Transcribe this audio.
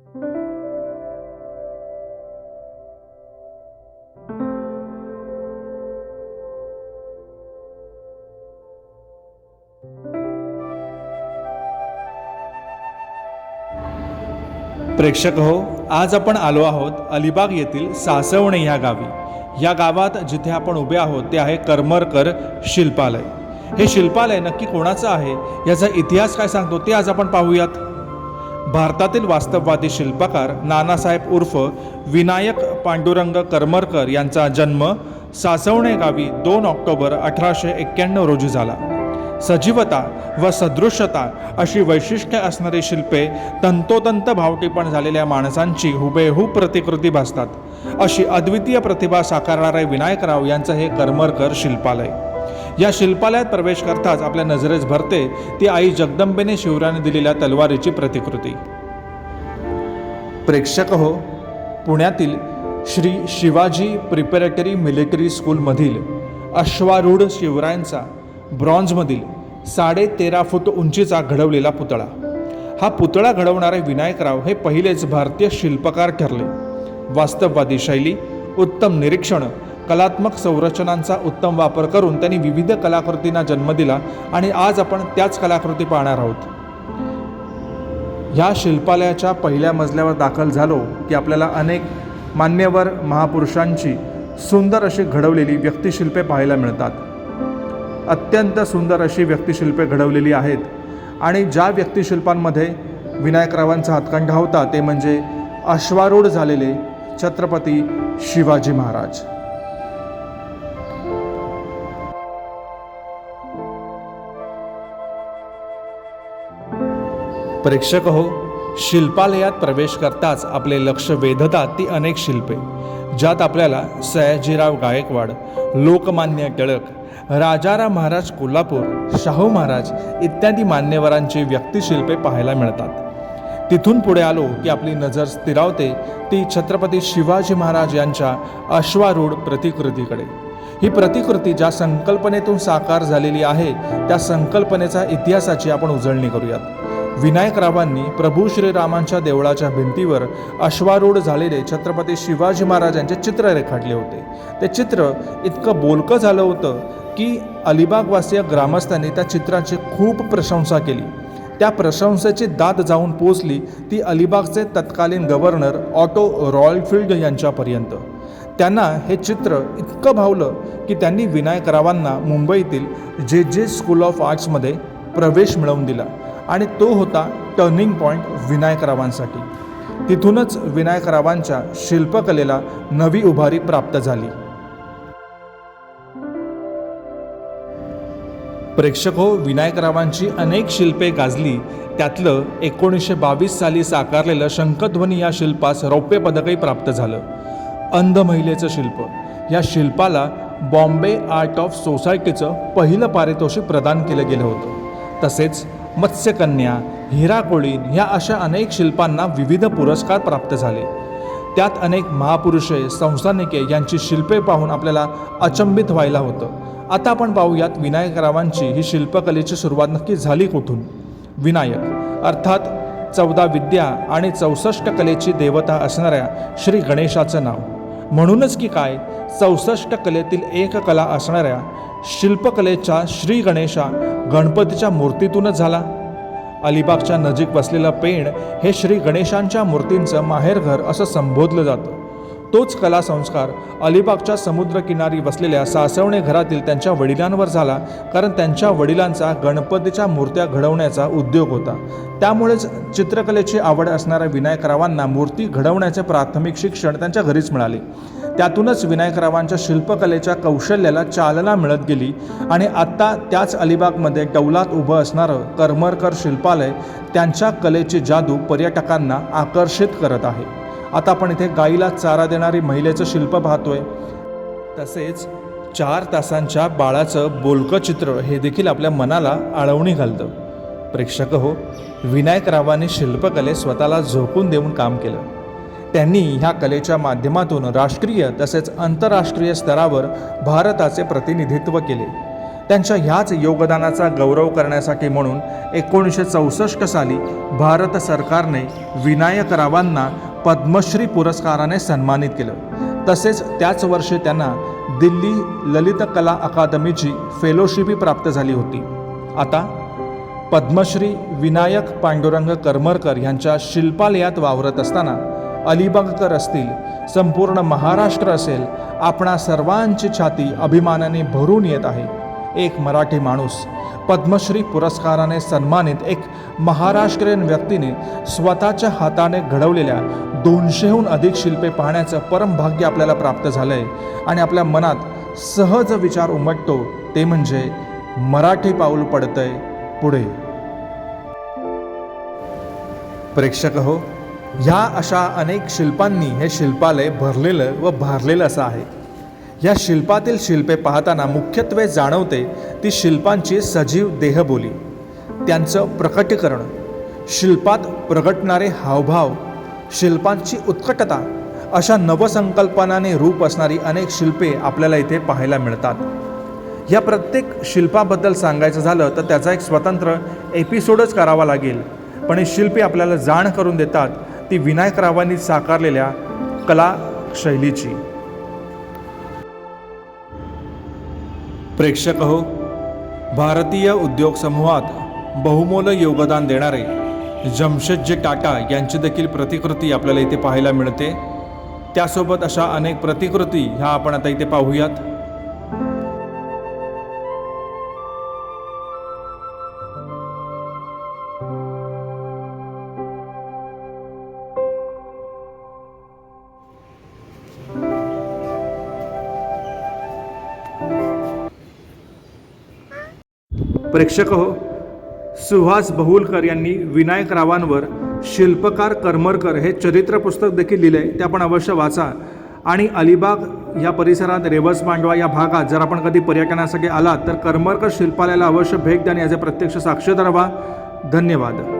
प्रेक्षक हो आज आपण आलो आहोत अलिबाग येथील सासवणे ह्या गावी. या गावात जिथे आपण उभे आहोत ते आहे करमरकर शिल्पालय. हे शिल्पालय नक्की कोणाचं आहे? याचा इतिहास काय सांगतो ते आज आपण पाहूयात. भारतातील वास्तववादी शिल्पकार नानासाहेब उर्फ विनायक पांडुरंग करमरकर यांचा जन्म सासवणे गावी दोन ऑक्टोबर अठराशे एक्क्याण्णव रोजी झाला. सजीवता व सदृश्यता अशी वैशिष्ट्ये असणारी शिल्पे तंतोतंत भावटीपण झालेल्या माणसांची हुबेहूब प्रतिकृती भासतात. अशी अद्वितीय प्रतिभा साकारणारे विनायकराव यांचं हे करमरकर शिल्पालय. या शिल्पालयात प्रवेश करताच आपल्या नजरेस भरते ती आई जगदंबेने शिवराने दिलेल्या तलवारीची प्रतिकृती. प्रेक्षक हो पुण्यातील श्री शिवाजी प्रिपेरेटरी मिलिटरी स्कूलमधील अश्वारूढ शिवरायांचा ब्रॉन्झमधील साडे तेरा फूट उंचीचा घडवलेला पुतळा. हा पुतळा घडवणारे विनायकराव हे पहिलेच भारतीय शिल्पकार ठरले. वास्तववादी शैली उत्तम निरीक्षण कलात्मक संरचनांचा उत्तम वापर करून त्यांनी विविध कलाकृतींना जन्म दिला आणि आज आपण त्याच कलाकृती पाहणार आहोत. ह्या शिल्पालयाच्या पहिल्या मजल्यावर दाखल झालो की आपल्याला अनेक मान्यवर महापुरुषांची सुंदर अशी घडवलेली व्यक्तिशिल्पे पाहायला मिळतात. अत्यंत सुंदर अशी व्यक्तिशिल्पे घडवलेली आहेत आणि ज्या व्यक्तिशिल्पांमध्ये विनायकरावांचा हातखंडा होता ते म्हणजे अश्वारूढ झालेले छत्रपती शिवाजी महाराज. प्रेक्षक हो शिल्पालयात प्रवेश करताच आपले लक्ष वेधतात ती अनेक शिल्पे ज्यात आपल्याला सयाजीराव गायकवाड लोकमान्य टिळक राजाराम महाराज कोल्हापूर शाहू महाराज इत्यादी मान्यवरांची व्यक्तिशिल्पे पाहायला मिळतात. तिथून पुढे आलो की आपली नजर स्थिरावते ती छत्रपती शिवाजी महाराज यांच्या अश्वारूढ प्रतिकृतीकडे. ही प्रतिकृती ज्या संकल्पनेतून साकार झालेली आहे त्या संकल्पनेचा इतिहासाची आपण उजळणी करूयात. विनायकरावांनी प्रभू श्रीरामांच्या देवळाच्या भिंतीवर अश्वारूढ झालेले छत्रपती शिवाजी महाराजांचे चित्र रेखाटले होते. ते चित्र इतकं बोलकं झालं होतं की अलिबागवासीय ग्रामस्थांनी त्या चित्राची खूप प्रशंसा केली. त्या प्रशंसेची दाद जाऊन पोचली ती अलिबागचे तत्कालीन गव्हर्नर ऑटो रॉयलफिल्ड यांच्यापर्यंत. त्यांना हे चित्र इतकं भावलं की त्यांनी विनायकरावांना मुंबईतील जे जे स्कूल ऑफ आर्ट्समध्ये प्रवेश मिळवून दिला. आणि तो होता टर्निंग पॉईंट विनायकरावांसाठी. तिथूनच विनायकरावांच्या शिल्पकलेला नवी उभारी प्राप्त झाली. प्रेक्षक हो विनायकरावांची अनेक शिल्पे गाजली त्यातलं एकोणीसशे बावीस साली साकारलेलं शंखध्वनी या शिल्पास रौप्य पदकही प्राप्त झालं. अंध महिलेचं शिल्प. या शिल्पाला बॉम्बे आर्ट ऑफ सोसायटीचं पहिलं पारितोषिक प्रदान केलं गेलं होतं. तसेच मत्स्यकन्या हिराकोळीन ह्या अशा अनेक शिल्पांना विविध पुरस्कार प्राप्त झाले. त्यात अनेक महापुरुषे संस्थानिके यांची शिल्पे पाहून आपल्याला अचंबित व्हायला होतं. आता आपण पाहूयात विनायकरावांची ही शिल्पकलेची सुरुवात नक्की झाली कुठून? विनायक अर्थात चौदा विद्या आणि चौसष्ट कलेची देवता असणाऱ्या श्री गणेशाचं नाव. म्हणूनच की काय चौसष्ट कलेतील एक कला असणाऱ्या शिल्पकलेच्या श्री गणेशा गणपतीच्या मूर्तीतूनच झाला. अलिबागच्या नजीक बसलेलं पेण हे श्री गणेशांच्या मूर्तींचं माहेरघर असं संबोधलं जातं. तोच कला संस्कार अलिबागच्या समुद्रकिनारी बसलेल्या सासवणे घरातील त्यांच्या वडिलांवर झाला कारण त्यांच्या वडिलांचा गणपतीच्या मूर्त्या घडवण्याचा उद्योग होता. त्यामुळेच चित्रकलेची आवड असणाऱ्या विनायकरावांना मूर्ती घडवण्याचे प्राथमिक शिक्षण त्यांच्या घरीच मिळाले. त्यातूनच विनायकरावांच्या शिल्पकलेच्या कौशल्याला चालना मिळत गेली आणि आत्ता त्याच अलिबागमध्ये डौलात उभं असणारं करमरकर शिल्पालय त्यांच्या कलेची जादू पर्यटकांना आकर्षित करत आहे. आता आपण इथे गाईला चारा देणारी महिलेचं शिल्प पाहतोय. तसेच चार तासांच्या बाळाचं बोलकं चित्र हे देखील आपल्या मनाला आळवणी घालतं. प्रेक्षक हो विनायकरावांनी शिल्पकले स्वतःला झोकून देऊन काम केलं. त्यांनी ह्या कलेच्या माध्यमातून राष्ट्रीय तसेच आंतरराष्ट्रीय स्तरावर भारताचे प्रतिनिधित्व केले. त्यांच्या ह्याच योगदानाचा गौरव करण्यासाठी म्हणून एकोणीसशे चौसष्ट साली भारत सरकारने विनायक रावांना पद्मश्री पुरस्काराने सन्मानित केलं. तसेच त्याच वर्षी त्यांना दिल्ली ललित कला अकादमीची फेलोशिपी प्राप्त झाली होती. आता पद्मश्री विनायक पांडुरंग करमरकर यांच्या शिल्पालयात वावरत असताना अलिबागकर असतील संपूर्ण महाराष्ट्र असेल आपणा सर्वांची छाती अभिमानाने भरून येत आहे. एक मराठी माणूस पद्मश्री पुरस्काराने सन्मानित एक महाराष्ट्रीयन व्यक्तीने स्वतःच्या हाताने घडवलेल्या दोनशेहून अधिक शिल्पे पाहण्याचं परम भाग्य आपल्याला प्राप्त झालं आहे आणि आपल्या मनात सहज विचार उमटतो ते म्हणजे मराठी पाऊल पडतंय पुढे. प्रेक्षक हो ह्या अशा अनेक शिल्पांनी हे शिल्पालय भरलेलं व भारलेलं असं आहे. या शिल्पातील शिल्पे पाहताना मुख्यत्वे जाणवते ती शिल्पांची सजीव देहबोली त्यांचं प्रकटीकरण शिल्पात प्रगटणारे हावभाव शिल्पांची उत्कटता अशा नवसंकल्पनाने रूप असणारी अनेक शिल्पे आपल्याला इथे पाहायला मिळतात. या प्रत्येक शिल्पाबद्दल सांगायचं झालं तर त्याचा एक स्वतंत्र एपिसोडच करावा लागेल. पण हे शिल्पे आपल्याला जाण करून देतात ती विनायकरावांनी साकारलेल्या कला शैलीची. प्रेक्षक हो भारतीय उद्योग समूहात बहुमोल योगदान देणारे जमशेदजी टाटा यांची देखील प्रतिकृती आपल्याला इथे पाहायला मिळते. त्यासोबत अशा अनेक प्रतिकृती ह्या आपण आता इथे पाहूयात. प्रेक्षक हो सुहास बहुलकर यांनी विनायक रावांवर शिल्पकार करमरकर हे चरित्र पुस्तक देखील लिहिले आहे. ते आपण अवश्य वाचा. आणि अलिबाग या परिसरात रेवस मांडवा या भागात जर आपण कधी पर्यटनासाठी आलात तर करमरकर शिल्पालयाला अवश्य भेट द्या आणि याचे प्रत्यक्ष साक्षीदार व्हा धन्यवाद.